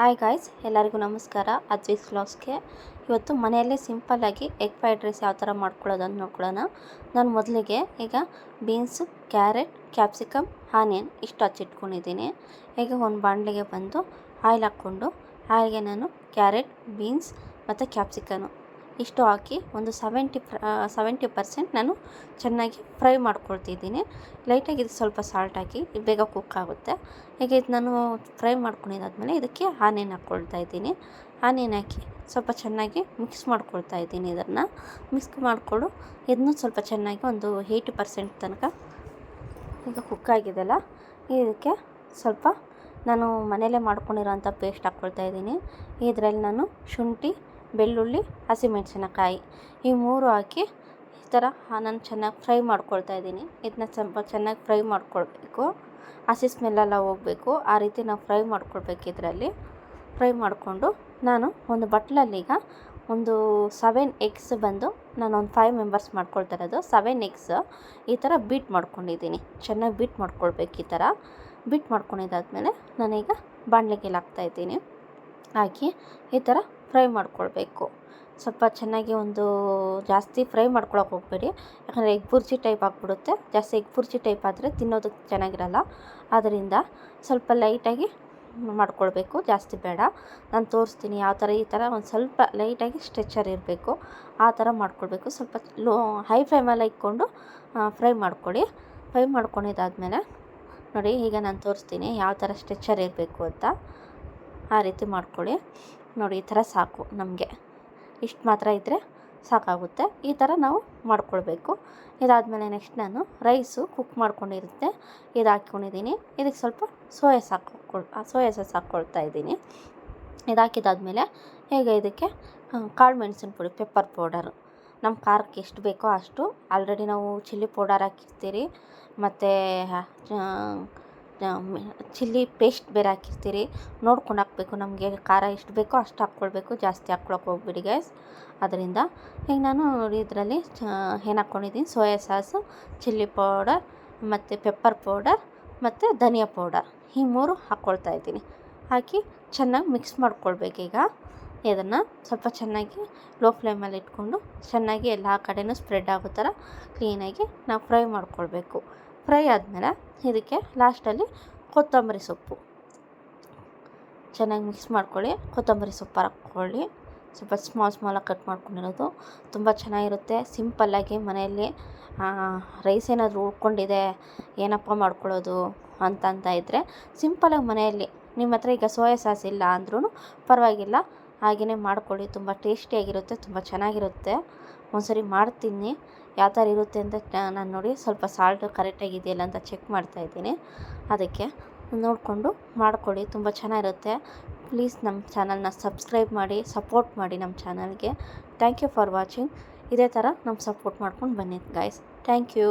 Hi guys ಎಲ್ಲರಿಗೂ ನಮಸ್ಕಾರ. ಅದ್ವಿಸ್ ವ್ಲಾಗ್ಸ್ಗೆ ಇವತ್ತು ಮನೆಯಲ್ಲೇ ಸಿಂಪಲ್ಲಾಗಿ ಎಗ್ ಫ್ರೈಡ್ ರೈಸ್ ಯಾವ ಥರ ಮಾಡ್ಕೊಳ್ಳೋದು ಅಂತ ನೋಡ್ಕೊಳ್ಳೋಣ. ನಾನು ಮೊದಲಿಗೆ ಈಗ ಬೀನ್ಸು ಕ್ಯಾರೆಟ್ ಕ್ಯಾಪ್ಸಿಕಮ್ ಆನಿಯನ್ ಇಷ್ಟು ಹಚ್ಚಿಟ್ಕೊಂಡಿದ್ದೀನಿ. ಈಗ ಒಂದು ಬಾಣಲೆಗೆ ಬಂದು ಆಯಿಲ್ ಹಾಕ್ಕೊಂಡು ಆಯಿಲ್ಗೆ ನಾನು ಕ್ಯಾರೆಟ್ ಬೀನ್ಸ್ ಮತ್ತು ಕ್ಯಾಪ್ಸಿಕನು ಇಷ್ಟು ಹಾಕಿ ಒಂದು ಸೆವೆಂಟಿ ಸೆವೆಂಟಿ ಪರ್ಸೆಂಟ್ ನಾನು ಚೆನ್ನಾಗಿ ಫ್ರೈ ಮಾಡ್ಕೊಳ್ತಿದ್ದೀನಿ. ಲೈಟಾಗಿ ಇದು ಸ್ವಲ್ಪ ಸಾಲ್ಟ್ ಹಾಕಿ ಬೇಗ ಕುಕ್ ಆಗುತ್ತೆ. ಹೀಗೆ ಇದು ನಾನು ಫ್ರೈ ಮಾಡ್ಕೊಂಡಿದ್ದಾದ್ಮೇಲೆ ಇದಕ್ಕೆ ಆನಿಯನ್ ಹಾಕ್ಕೊಳ್ತಾ ಇದ್ದೀನಿ. ಆನಿಯನ್ ಹಾಕಿ ಸ್ವಲ್ಪ ಚೆನ್ನಾಗಿ ಮಿಕ್ಸ್ ಮಾಡ್ಕೊಳ್ತಾ ಇದ್ದೀನಿ ಇದನ್ನು. ಮಿಕ್ಸ್ ಮಾಡಿಕೊಂಡು ಇದನ್ನು ಸ್ವಲ್ಪ ಚೆನ್ನಾಗಿ ಒಂದು ಏಯ್ಟಿ ಪರ್ಸೆಂಟ್ ತನಕ ಈಗ ಕುಕ್ ಆಗಿದೆಲ್ಲ ಇದಕ್ಕೆ ಸ್ವಲ್ಪ ನಾನು ಮನೆಯಲ್ಲೇ ಮಾಡ್ಕೊಂಡಿರೋಂಥ ಪೇಸ್ಟ್ ಹಾಕ್ಕೊಳ್ತಾ ಇದ್ದೀನಿ. ಇದರಲ್ಲಿ ನಾನು ಶುಂಠಿ ಬೆಳ್ಳುಳ್ಳಿ, ಹಸಿಮೆಣಸಿನಕಾಯಿ ಈ ಮೂರು ಹಾಕಿ ಈ ಥರ ನಾನು ಚೆನ್ನಾಗಿ ಫ್ರೈ ಮಾಡ್ಕೊಳ್ತಾ ಇದ್ದೀನಿ. ಇದನ್ನ ಸ್ವಲ್ಪ ಚೆನ್ನಾಗಿ ಫ್ರೈ ಮಾಡ್ಕೊಳ್ಬೇಕು. ಹಸಿ ಸ್ಮೆಲ್ಲೆಲ್ಲ ಹೋಗಬೇಕು. ಆ ರೀತಿ ನಾವು ಫ್ರೈ ಮಾಡ್ಕೊಳ್ಬೇಕು ಇದರಲ್ಲಿ. ಫ್ರೈ ಮಾಡಿಕೊಂಡು ನಾನು ಒಂದು ಬಟ್ಲಲ್ಲಿ ಈಗ ಒಂದು ಸೆವೆನ್ ಎಗ್ಸ್ ಬಂದು ನಾನು ಒಂದು ಫೈವ್ ಮೆಂಬರ್ಸ್ ಮಾಡ್ಕೊಳ್ತಾ ಇರೋದು. ಸೆವೆನ್ ಎಗ್ಸ್ ಈ ಥರ ಬೀಟ್ ಮಾಡ್ಕೊಂಡಿದ್ದೀನಿ. ಚೆನ್ನಾಗಿ ಬೀಟ್ ಮಾಡ್ಕೊಳ್ಬೇಕು ಈ ಥರ. ಬೀಟ್ ಮಾಡ್ಕೊಂಡಿದ್ದಾದಮೇಲೆ ನಾನೀಗ ಬಾಣಲೆಗೆ ಹಾಕ್ತಾಯಿದ್ದೀನಿ ಹಾಕಿ ಈ ಥರ ಫ್ರೈ ಮಾಡ್ಕೊಳ್ಬೇಕು. ಸ್ವಲ್ಪ ಚೆನ್ನಾಗಿ ಒಂದು ಜಾಸ್ತಿ ಫ್ರೈ ಮಾಡ್ಕೊಳಕ್ಕೆ ಹೋಗಬೇಡಿ. ಯಾಕಂದರೆ ಎಗ್ ಬುರ್ಜಿ ಟೈಪ್ ಆಗಿಬಿಡುತ್ತೆ. ಜಾಸ್ತಿ ಎಗ್ ಬುರ್ಜಿ ಟೈಪ್ ಆದರೆ ತಿನ್ನೋದಕ್ಕೆ ಚೆನ್ನಾಗಿರಲ್ಲ. ಆದ್ದರಿಂದ ಸ್ವಲ್ಪ ಲೈಟಾಗಿ ಮಾಡ್ಕೊಳ್ಬೇಕು. ಜಾಸ್ತಿ ಬೇಡ. ನಾನು ತೋರಿಸ್ತೀನಿ ಯಾವ ಥರ ಈ ಥರ ಒಂದು ಸ್ವಲ್ಪ ಲೈಟಾಗಿ ಸ್ಟ್ರೆಚರ್ ಇರಬೇಕು. ಆ ಥರ ಮಾಡ್ಕೊಳ್ಬೇಕು. ಸ್ವಲ್ಪ ಲೋ ಹೈ ಫ್ಲೇಮಲ್ಲಿ ಇಟ್ಕೊಂಡು ಫ್ರೈ ಮಾಡ್ಕೊಳ್ಳಿ ಫ್ರೈ ಮಾಡ್ಕೊಂಡಿದ್ದಾದಮೇಲೆ ನೋಡಿ ಈಗ ನಾನು ತೋರಿಸ್ತೀನಿ ಯಾವ ಥರ ಸ್ಟ್ರೆಚರ್ ಇರಬೇಕು ಅಂತ. ಆ ರೀತಿ ಮಾಡ್ಕೊಳ್ಳಿ ನೋಡಿ ಈ ಥರ ಸಾಕು ನಮಗೆ. ಇಷ್ಟು ಮಾತ್ರ ಇದ್ದರೆ ಸಾಕಾಗುತ್ತೆ. ಈ ಥರ ನಾವು ಮಾಡ್ಕೊಳ್ಬೇಕು. ಇದಾದಮೇಲೆ ನೆಕ್ಸ್ಟ್ ನಾನು ರೈಸು ಕುಕ್ ಮಾಡ್ಕೊಂಡಿರುತ್ತೆ. ಇದು ಹಾಕ್ಕೊಂಡಿದ್ದೀನಿ. ಇದಕ್ಕೆ ಸ್ವಲ್ಪ ಸೋಯಾ ಹಾಕ್ಕೊಳ್ ಸೋಯಾ ಸಾಸ್ ಹಾಕ್ಕೊಳ್ತಾ ಇದ್ದೀನಿ. ಇದು ಹಾಕಿದಾದ್ಮೇಲೆ ಹೇಗೆ ಇದಕ್ಕೆ ಕಾಳು ಮೆಣಸಿನ ಪುಡಿ ಪೆಪ್ಪರ್ ಪೌಡರು ನಮ್ಮ ಖಾರಕ್ಕೆ ಎಷ್ಟು ಬೇಕೋ ಅಷ್ಟು. ಆಲ್ರೆಡಿ ನಾವು ಚಿಲ್ಲಿ ಪೌಡರ್ ಹಾಕಿರ್ತೀರಿ. ಮತ್ತು ಚಿಲ್ಲಿ ಪೇಸ್ಟ್ ಬೇರೆ ಹಾಕಿರ್ತೀರಿ. ನೋಡ್ಕೊಂಡು ಹಾಕ್ಬೇಕು. ನಮಗೆ ಖಾರ ಎಷ್ಟು ಬೇಕೋ ಅಷ್ಟು ಹಾಕ್ಕೊಳ್ಬೇಕು. ಜಾಸ್ತಿ ಹಾಕ್ಕೊಳಕ್ಕೆ ಹೋಗ್ಬಿಡಿ ಗ್ಯಾಸ್ ಅದರಿಂದ ಈಗ ನಾನು ಇದರಲ್ಲಿ ಏನು ಹಾಕ್ಕೊಂಡಿದ್ದೀನಿ ಸೋಯಾ ಸಾಸು, ಚಿಲ್ಲಿ ಪೌಡರ್, ಮತ್ತು ಪೆಪ್ಪರ್ ಪೌಡರ್, ಮತ್ತು ಧನಿಯಾ ಪೌಡರ್. ಈ ಮೂರು ಹಾಕ್ಕೊಳ್ತಾ ಇದ್ದೀನಿ. ಹಾಕಿ ಚೆನ್ನಾಗಿ ಮಿಕ್ಸ್ ಮಾಡ್ಕೊಳ್ಬೇಕೀಗ ಇದನ್ನು ಸ್ವಲ್ಪ ಚೆನ್ನಾಗಿ ಲೋ ಫ್ಲೇಮಲ್ಲಿ ಇಟ್ಕೊಂಡು ಚೆನ್ನಾಗಿ ಎಲ್ಲ ಕಡೆಯೂ ಸ್ಪ್ರೆಡ್ ಆಗೋ ಥರ ಕ್ಲೀನಾಗಿ ನಾವು ಫ್ರೈ ಮಾಡ್ಕೊಳ್ಬೇಕು. ಫ್ರೈ ಆದಮೇಲೆ ಇದಕ್ಕೆ ಲಾಸ್ಟಲ್ಲಿ ಕೊತ್ತಂಬರಿ ಸೊಪ್ಪು. ಚೆನ್ನಾಗಿ ಮಿಕ್ಸ್ ಮಾಡ್ಕೊಳ್ಳಿ. ಕೊತ್ತಂಬರಿ ಸೊಪ್ಪು ಹಾಕ್ಕೊಳ್ಳಿ. ಸ್ವಲ್ಪ ಸ್ಮಾಲ್ ಸ್ಮಾಲಾಗಿ ಕಟ್ ಮಾಡ್ಕೊಂಡಿರೋದು. ತುಂಬ ಚೆನ್ನಾಗಿರುತ್ತೆ. ಸಿಂಪಲ್ಲಾಗಿ ಮನೆಯಲ್ಲಿ ರೈಸ್ ಏನಾದರೂ ಉಳ್ಕೊಂಡಿದೆ, ಏನಪ್ಪ ಮಾಡ್ಕೊಳ್ಳೋದು ಅಂತ ಅಂತ ಇದ್ದರೆ ಸಿಂಪಲಾಗಿ ಮನೆಯಲ್ಲಿ, ನಿಮ್ಮ ಹತ್ರ ಈಗ ಸೋಯಾ ಸಾಸ್ ಇಲ್ಲ ಅಂದ್ರೂ ಪರವಾಗಿಲ್ಲ. ಹಾಗೆಯೇ ಮಾಡಿಕೊಳ್ಳಿ. ತುಂಬ ಟೇಸ್ಟಿಯಾಗಿರುತ್ತೆ, ತುಂಬ ಚೆನ್ನಾಗಿರುತ್ತೆ. ಒಂದ್ಸರಿ ಮಾಡ್ತೀನಿ. ಯಾವ ಥರ ಇರುತ್ತೆ ಅಂತ ನಾನು ನೋಡಿ ಸ್ವಲ್ಪ ಸಾಲ್ಟು ಕರೆಕ್ಟಾಗಿದೆಯಲ್ಲ ಅಂತ ಚೆಕ್ ಮಾಡ್ತಾಯಿದ್ದೀನಿ ಅದಕ್ಕೆ ನೋಡಿಕೊಂಡು ಮಾಡಿಕೊಳ್ಳಿ. ತುಂಬ ಚೆನ್ನಾಗಿರುತ್ತೆ. ಪ್ಲೀಸ್ ನಮ್ಮ ಚಾನಲ್ನ ಸಬ್ಸ್ಕ್ರೈಬ್ ಮಾಡಿ ಸಪೋರ್ಟ್ ಮಾಡಿ ನಮ್ಮ ಚಾನಲ್ಗೆ ಥ್ಯಾಂಕ್ ಯು ಫಾರ್ ವಾಚಿಂಗ್ ಇದೇ ಥರ ನಮ್ಮ ಸಪೋರ್ಟ್ ಮಾಡ್ಕೊಂಡು ಬನ್ನಿ ಗಾಯ್ಸ್ ಥ್ಯಾಂಕ್ ಯು